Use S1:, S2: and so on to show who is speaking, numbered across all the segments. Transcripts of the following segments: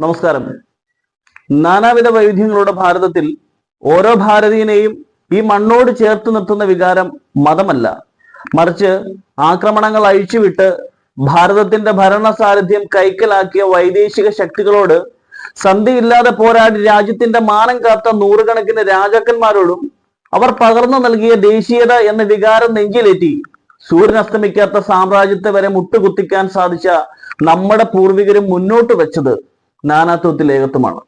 S1: നമസ്കാരം. നാനാവിധ വൈവിധ്യങ്ങളുടെ ഭാരതത്തിൽ ഓരോ ഭാരതീയനെയും ഈ മണ്ണോട് ചേർത്ത് നിർത്തുന്ന വികാരം മതമല്ല. മറിച്ച് ആക്രമണങ്ങൾ അഴിച്ചുവിട്ട് ഭാരതത്തിന്റെ ഭരണ സാരഥ്യം കൈക്കലാക്കിയ വൈദേശിക ശക്തികളോട് സന്ധിയില്ലാതെ പോരാടി രാജ്യത്തിന്റെ മാനം കാത്ത നൂറുകണക്കിന് രാജാക്കന്മാരോടും അവർ പകർന്നു നൽകിയ ദേശീയത എന്ന വികാരം നെഞ്ചിലേറ്റി സൂര്യൻ അസ്തമിക്കാത്ത സാമ്രാജ്യത്തെ വരെ മുട്ടുകുത്തിക്കാൻ സാധിച്ച നമ്മുടെ പൂർവികരും മുന്നോട്ട് വെച്ചത് നാനാത്വത്തിൽ ഏകത്വമാണ്.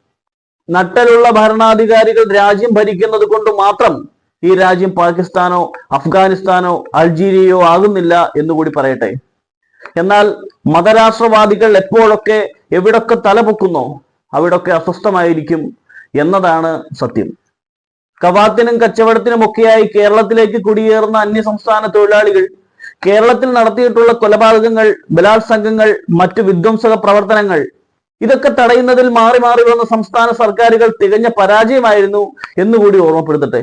S1: നട്ടലുള്ള ഭരണാധികാരികൾ രാജ്യം ഭരിക്കുന്നത് കൊണ്ട് മാത്രം ഈ രാജ്യം പാകിസ്ഥാനോ അഫ്ഗാനിസ്ഥാനോ അൾജീരിയയോ ആകുന്നില്ല എന്നുകൂടി പറയട്ടെ. എന്നാൽ മതരാഷ്ട്രവാദികൾ എപ്പോഴൊക്കെ എവിടൊക്കെ തലപൊക്കുന്നോ അവിടൊക്കെ അസ്വസ്ഥമായിരിക്കും എന്നതാണ് സത്യം. കവാത്തിനും കച്ചവടത്തിനുമൊക്കെയായി കേരളത്തിലേക്ക് കുടിയേറുന്ന അന്യസംസ്ഥാന തൊഴിലാളികൾ കേരളത്തിൽ നടത്തിയിട്ടുള്ള കൊലപാതകങ്ങൾ ബലാത്സംഗങ്ങൾ മറ്റു വിധ്വംസക പ്രവർത്തനങ്ങൾ ഇതൊക്കെ തടയുന്നതിൽ മാറി മാറി വന്ന സംസ്ഥാന സർക്കാരുകൾ തികഞ്ഞ പരാജയമായിരുന്നു എന്നുകൂടി ഓർമ്മപ്പെടുത്തട്ടെ.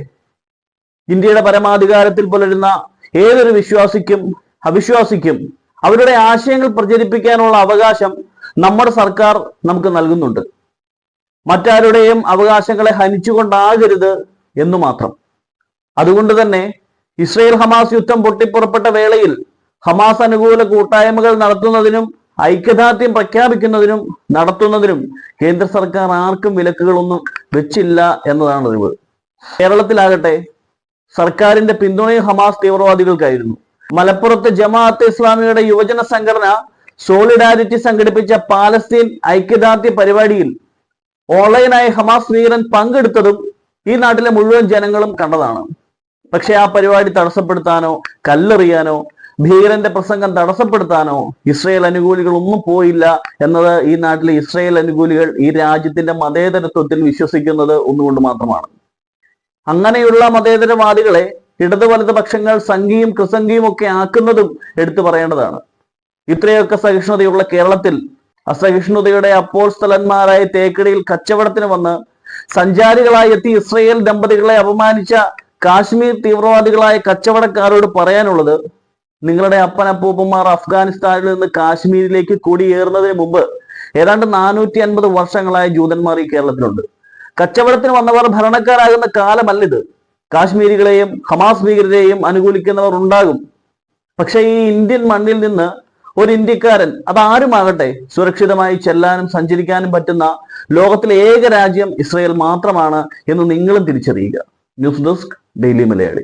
S1: ഇന്ത്യയുടെ പരമാധികാരത്തിൽ പുലരുന്ന ഏതൊരു വിശ്വാസിക്കും അവിശ്വാസിക്കും അവരുടെ ആശയങ്ങൾ പ്രചരിപ്പിക്കാനുള്ള അവകാശം നമ്മുടെ സർക്കാർ നമുക്ക് നൽകുന്നുണ്ട്. മറ്റാരുടെയും അവകാശങ്ങളെ ഹനിച്ചുകൊണ്ടാകരുത് എന്നു മാത്രം. അതുകൊണ്ട് തന്നെ ഇസ്രയേൽ ഹമാസ് യുദ്ധം പൊട്ടിപ്പുറപ്പെട്ട വേളയിൽ ഹമാസ് അനുകൂല കൂട്ടായ്മകൾ നടത്തുന്നതിനും ഐക്യദാർഢ്യം പ്രഖ്യാപിക്കുന്നതിനും നടത്തുന്നതിനും കേന്ദ്ര സർക്കാർ ആർക്കും വിലക്കുകളൊന്നും വെച്ചില്ല എന്നതാണ് അറിവ് കേരളത്തിലാകട്ടെ സർക്കാരിന്റെ പിന്തുണയും ഹമാസ് തീവ്രവാദികൾക്കായിരുന്നു. മലപ്പുറത്ത് ജമാഅത്ത് ഇസ്ലാമിയുടെ യുവജന സംഘടന സോളിഡാരിറ്റി സംഘടിപ്പിച്ച പാലസ്തീൻ ഐക്യദാർഢ്യ പരിപാടിയിൽ ഓൺലൈനായി ഹമാസ് ഭീകരൻ പങ്കെടുത്തതും ഈ നാട്ടിലെ മുഴുവൻ ജനങ്ങളും കണ്ടതാണ്. പക്ഷെ ആ പരിപാടി തടസ്സപ്പെടുത്താനോ കല്ലെറിയാനോ ഭീകരന്റെ പ്രസംഗം തടസ്സപ്പെടുത്താനോ ഇസ്രയേൽ അനുകൂലികൾ ഒന്നും പോയില്ല എന്നത് ഈ നാട്ടിലെ ഇസ്രയേൽ അനുകൂലികൾ ഈ രാജ്യത്തിന്റെ മതേതരത്വത്തിൽ വിശ്വസിക്കുന്നത് ഒന്നുകൊണ്ട് മാത്രമാണ്. അങ്ങനെയുള്ള മതേതരവാദികളെ ഇടതു വലത് പക്ഷങ്ങൾ സംഘിയും കൃസംഘിയും ഒക്കെ ആക്കുന്നതും എടുത്തു പറയേണ്ടതാണ്. ഇത്രയൊക്കെ സഹിഷ്ണുതയുള്ള കേരളത്തിൽ അസഹിഷ്ണുതയുടെ അപ്പോൾ സ്ഥലന്മാരായ തേക്കടിയിൽ കച്ചവടത്തിന് വന്ന് സഞ്ചാരികളായി എത്തി ഇസ്രയേൽ ദമ്പതികളെ അപമാനിച്ച കാശ്മീർ തീവ്രവാദികളായ കച്ചവടക്കാരോട് പറയാനുള്ളത് നിങ്ങളുടെ അപ്പനപ്പൂപ്പന്മാർ അഫ്ഗാനിസ്ഥാനിൽ നിന്ന് കാശ്മീരിലേക്ക് കുടിയേറുന്നതിന് മുമ്പ് ഏതാണ്ട് നാനൂറ്റി അൻപത് വർഷങ്ങളായ ജൂതന്മാർ ഈ കേരളത്തിലുണ്ട്. കച്ചവടത്തിന് വന്നവർ ഭരണക്കാരാകുന്ന കാലമല്ലിത്. കാശ്മീരികളെയും ഹമാസ് ഭീകരരെയും അനുകൂലിക്കുന്നവർ ഉണ്ടാകും. പക്ഷേ ഈ ഇന്ത്യൻ മണ്ണിൽ നിന്ന് ഒരു ഇന്ത്യക്കാരൻ അതാരുമാകട്ടെ സുരക്ഷിതമായി ചെല്ലാനും സഞ്ചരിക്കാനും പറ്റുന്ന ലോകത്തിലെ ഏക രാജ്യം ഇസ്രയേൽ മാത്രമാണ് എന്ന് നിങ്ങളും തിരിച്ചറിയുക. News desk daily Malayali.